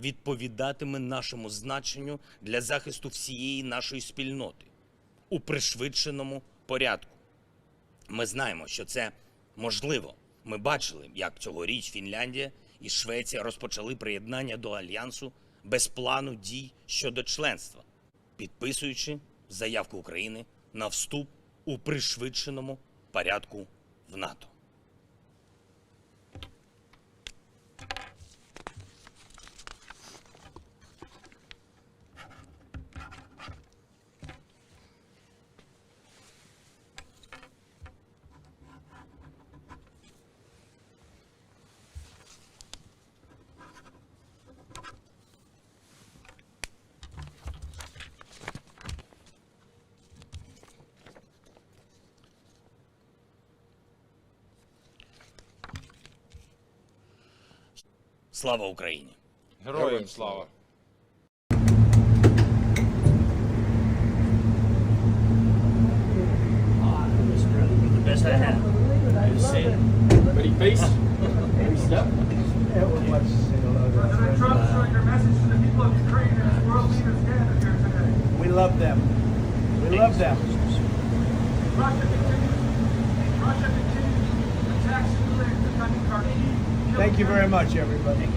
відповідатиме нашому значенню для захисту всієї нашої спільноти у пришвидшеному порядку. Ми знаємо, що це можливо. Ми бачили, як цьогоріч Фінляндія і Швеція розпочали приєднання до альянсу без плану дій щодо членства, підписуючи заявку України на вступ у пришвидшеному порядку в НАТО. Слава Україні! Героям слава! The best I have. Ready, face? President Trump, showing your message to the people of Ukraine as world leaders gathered here today. We love them. We love them. Russia continues, Thank you very much, everybody.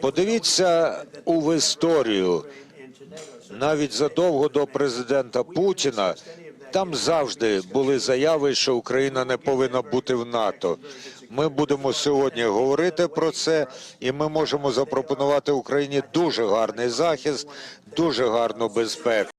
Подивіться у історію. Навіть задовго до президента Путіна там завжди були заяви, що Україна не повинна бути в НАТО. Ми будемо сьогодні говорити про це, і ми можемо запропонувати Україні дуже гарний захист, дуже гарну безпеку.